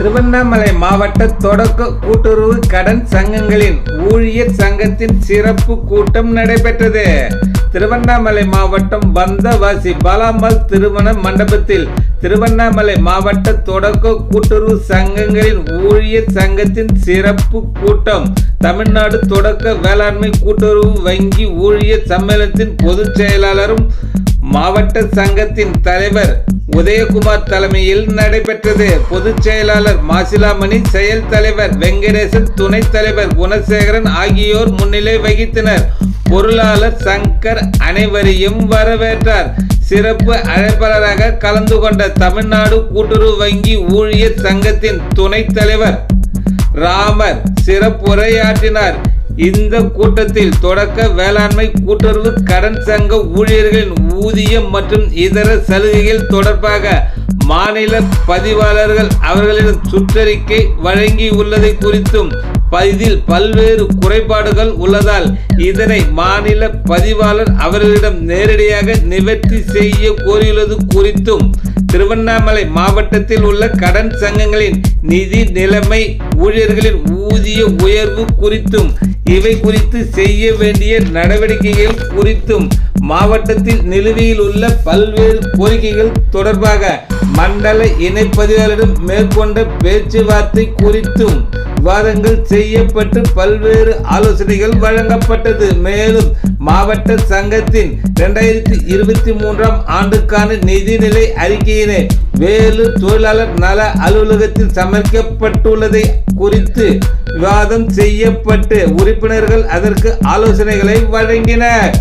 திருவண்ணாமலை மாவட்ட தொடக்க கூட்டுறவு கடன் சங்கங்களின் ஊழியர் சங்கத்தின் சிறப்பு கூட்டம் நடைபெற்றது. திருவண்ணாமலை மாவட்டம் வந்தவாசி பாலாமல் திருமண மண்டபத்தில் திருவண்ணாமலை மாவட்ட தொடக்க கூட்டுறவு சங்கங்களின் ஊழியர் சங்கத்தின் சிறப்பு கூட்டம் தமிழ்நாடு தொடக்க வேளாண்மை கூட்டுறவு வங்கி ஊழியர் சம்மேளனத்தின் பொதுச் செயலாளரும் மாவட்ட சங்கத்தின் தலைவர் உதயகுமார் தலைமையில் நடைபெற்றது. பொதுச் செயலாளர் மாசிலாமணி செயல் தலைவர் வெங்கடேசன் துணைத் தலைவர் குணசேகரன் ஆகியோர் முன்னிலை வகித்தனர். பொருளாளர் சங்கர் அனைவரையும் வரவேற்றார். சிறப்பு அழைப்பாளராக கலந்து கொண்ட தமிழ்நாடு கூட்டுறவு வங்கி ஊழியர் சங்கத்தின் துணைத் தலைவர் ராமர் சிறப்புரையாற்றினார். இந்த கூட்டத்தில் தொடக்க வேளாண்மை கூட்டுறவு கடன் சங்க ஊழியர்களின் ஊதியம் மற்றும் இதர சலுகைகள் தொடர்பாக மாநில பதிவாளர்கள் அவர்களிடம் சுற்றறிக்கை வழங்கியுள்ளதை குறித்தும் இதில் பல்வேறு குறைபாடுகள் உள்ளதால் இதனை மாநில பதிவாளர் அவர்களிடம் நேரடியாக நிவர்த்தி செய்ய கோரியுள்ளது குறித்தும் திருவண்ணாமலை மாவட்டத்தில் உள்ள கடன் சங்கங்களின் நிதி நிலைமை ஊழியர்களின் ஊதிய உயர்வு குறித்தும் இவை குறித்து செய்ய வேண்டிய நடவடிக்கைகள் குறித்தும் மாவட்டத்தில் நிலுவையில் உள்ள பல்வேறு கோரிக்கைகள் தொடர்பாக மண்டல இணைப்பதிவாளரிடம் மேற்கொண்ட பேச்சுவார்த்தை குறித்தும் விவாதங்கள் செய்யப்பட்டு பல்வேறு ஆலோசனைகள் வழங்கப்பட்டது. மேலும் மாவட்ட சங்கத்தின் இரண்டாயிரத்தி இருபத்தி மூன்றாம் ஆண்டுக்கான நிதிநிலை அறிக்கையினை வேலூர் தொழிலாளர் நல அலுவலகத்தில் சமர்ப்பிக்கப்பட்டுள்ளதை குறித்து விவாதம் செய்யப்பட்டு உறுப்பினர்கள் அதற்கு ஆலோசனைகளை வழங்கினர்.